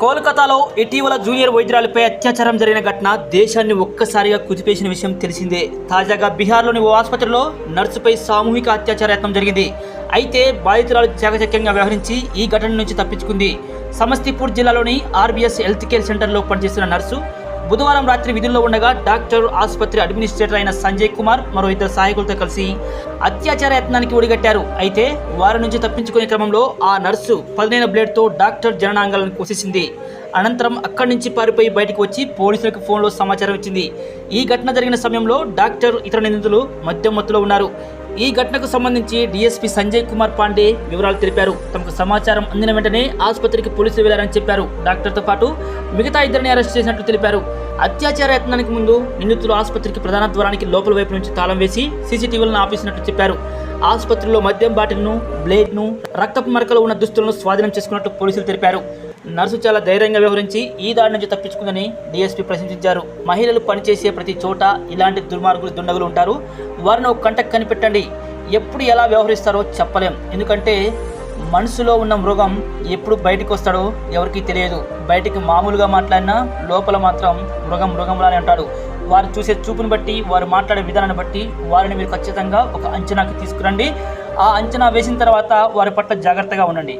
కోల్కతాలో ఇటీవల జూనియర్ వైద్యురాలపై అత్యాచారం జరిగిన ఘటన దేశాన్ని ఒక్కసారిగా కుదిపేసిన విషయం తెలిసిందే. తాజాగా బీహార్లోని ఓ ఆసుపత్రిలో నర్సుపై సామూహిక అత్యాచార యత్నం జరిగింది. అయితే బాధితురాలు చాకచక్యంగా వ్యవహరించి ఈ ఘటన నుంచి తప్పించుకుంది. సమస్తీపూర్ జిల్లాలోని ఆర్బీఎస్ హెల్త్ కేర్ సెంటర్లో పనిచేస్తున్న నర్సు బుధవారం రాత్రి విధుల్లో ఉండగా డాక్టర్ ఆసుపత్రి అడ్మినిస్ట్రేటర్ అయిన సంజయ్ కుమార్ మరో ఇద్దరు సహాయకులతో కలిసి అత్యాచార యత్నానికి ఒడిగట్టారు. అయితే వారి నుంచి తప్పించుకునే క్రమంలో ఆ నర్సు పదునైన బ్లేడ్తో డాక్టర్ జననాంగాలను కోసేసింది. అనంతరం అక్కడి నుంచి పారిపోయి బయటకు వచ్చి పోలీసులకు ఫోన్లో సమాచారం ఇచ్చింది. ఈ ఘటన జరిగిన సమయంలో డాక్టర్ ఇతర నిందితులు మద్యం మత్తులో ఉన్నారు. ఈ ఘటనకు సంబంధించి డీఎస్పీ సంజయ్ కుమార్ పాండే వివరాలు తెలిపారు. తమకు సమాచారం అందిన వెంటనే ఆసుపత్రికి పోలీసులు వెళ్ళారని చెప్పారు. డాక్టర్తో పాటు మిగతా ఇద్దరిని అరెస్ట్ చేసినట్లు తెలిపారు. అత్యాచార యత్నానికి ముందు నిందితులు ఆసుపత్రికి ప్రధాన ద్వారానికి లోపల వైపు నుంచి తాళం వేసి సీసీటీవీలను ఆపేసినట్లు చెప్పారు. ఆసుపత్రిలో మద్యం బాటిల్ను బ్లేడ్ను రక్తపు మరకలు ఉన్న దుస్తులను స్వాధీనం చేసుకున్నట్టు పోలీసులు తెలిపారు. నర్సు చాలా ధైర్యంగా వ్యవహరించి ఈ దాడి నుంచి తప్పించుకుందని డీఎస్పీ ప్రశంసించారు. మహిళలు పనిచేసే ప్రతి చోట ఇలాంటి దుర్మార్గులు దుండగులు ఉంటారు. వారిని ఒక కంటకు కనిపెట్టండి. ఎప్పుడు ఎలా వ్యవహరిస్తారో చెప్పలేం. ఎందుకంటే మనసులో ఉన్న మృగం ఎప్పుడు బయటికి వస్తాడో ఎవరికీ తెలియదు. బయటికి మామూలుగా మాట్లాడినా లోపల మాత్రం మృగం మృగంలానే అంటాడు వారు చూసే చూపుని బట్టి వారు మాట్లాడే విధానాన్ని బట్టి వారిని మీరు ఖచ్చితంగా ఒక అంచనాకి తీసుకురండి. ఆ అంచనా వేసిన తర్వాత వారి పట్ల జాగ్రత్తగా ఉండండి.